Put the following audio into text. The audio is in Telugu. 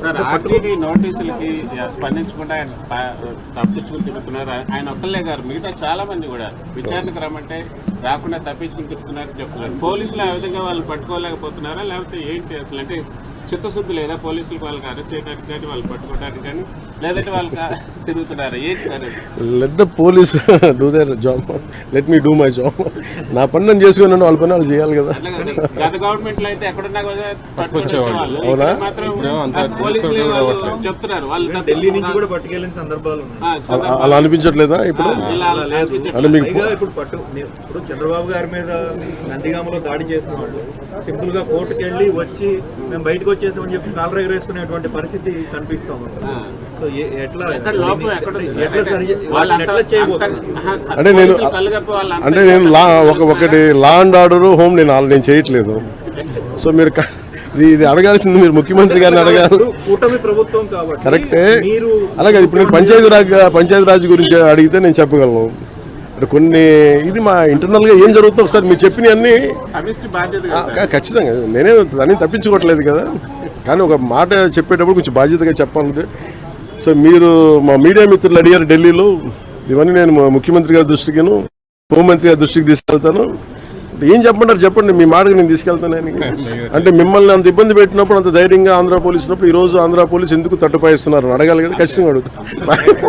సార్ ఆర్టీడీ నోటీసులకి స్పందించకుండా ఆయన తప్పించుకుని తిరుగుతున్నారు. ఆయన ఒక్కళ్ళే గారు మిగతా చాలా మంది కూడా విచారణకు రమ్మంటే రాకుండా తప్పించుకుని తిరుగుతున్నారు చెప్తున్నారు. పోలీసులు ఆ విధంగా వాళ్ళు పట్టుకోలేకపోతున్నారా? లేకపోతే ఏంటి అసలు అంటే చిత్తశుద్ధి లేదా పోలీసులకు వాళ్ళకి అరెస్ట్ చేయడానికి కానీ వాళ్ళు పట్టుకోవడానికి కానీ లేదంటే వాళ్ళకి తిరుగుతున్నారా ఏంటి? Let the police do their job let me do my job నా పని నేను చేసుకున్నాను వాళ్ళ పని వాళ్ళు చేయాలి కదా. గత గవర్నమెంట్లో అయితే ఎక్కడున్నా కూడా. అవునా? పోలీసులు చెప్తున్నారు వాళ్ళు ఢిల్లీ నుంచి కూడా పట్టుకెళ్ళిన సందర్భాలు అలా- అనిపించట్లేదా ఇప్పుడు. అంటే మీకు ఇప్పుడు పట్టు ఇప్పుడు చంద్రబాబు గారి మీద నందిగామలో దాడి చేసిన వాళ్ళు సింపుల్గా కోర్టుకి వెళ్ళి వచ్చి మేము బయటకు వచ్చేసామని చెప్పి కాలర్ ఎగరేసుకునేటువంటి పరిస్థితి కనిపిస్తా. సో ఎట్లా అంటే నేను- అంటే నేను లా ఒక ఒకటి లా అండ్ ఆర్డర్ హోమ్ నేను నేను చేయట్లేదు. సో మీరు ఇది ఇది అడగాల్సింది మీరు ముఖ్యమంత్రి గారిని అడగాలి. కూటమి ప్రభుత్వం కాబట్టి కరెక్టే. మీరు అలాగే ఇప్పుడు నేను పంచాయతీ రాజ్ పంచాయతీ రాజ్ గురించి అడిగితే నేను చెప్పగలను. అంటే కొన్ని ఇది మా ఇంటర్నల్గా ఏం జరుగుతుందో ఒకసారి మీరు కదా క- ఖచ్చితంగా. నేనే దాన్ని తప్పించుకోవట్లేదు కదా. కానీ ఒక మాట చెప్పేటప్పుడు కొంచెం బాధ్యతగా చెప్పాలి సో మీరు మా మీడియా మిత్రులు అడిగారు ఢిల్లీలో. ఇవన్నీ నేను ముఖ్యమంత్రి గారి దృష్టికిను హోంమంత్రి గారి దృష్టికి తీసుకెళ్తాను. ఏం చెప్పమంటారు చెప్పండి మీ మాటకు నేను తీసుకెళ్తాను. అంటే మిమ్మల్ని అంత ఇబ్బంది పెట్టినప్పుడు అంత ధైర్యంగా ఆంధ్ర పోలీసు ఉన్నప్పుడు ఈ రోజు ఆంధ్ర పోలీసు ఎందుకు తట్టుపాయిస్తున్నారు అడగాలి కదా. ఖచ్చితంగా అడుగుతాను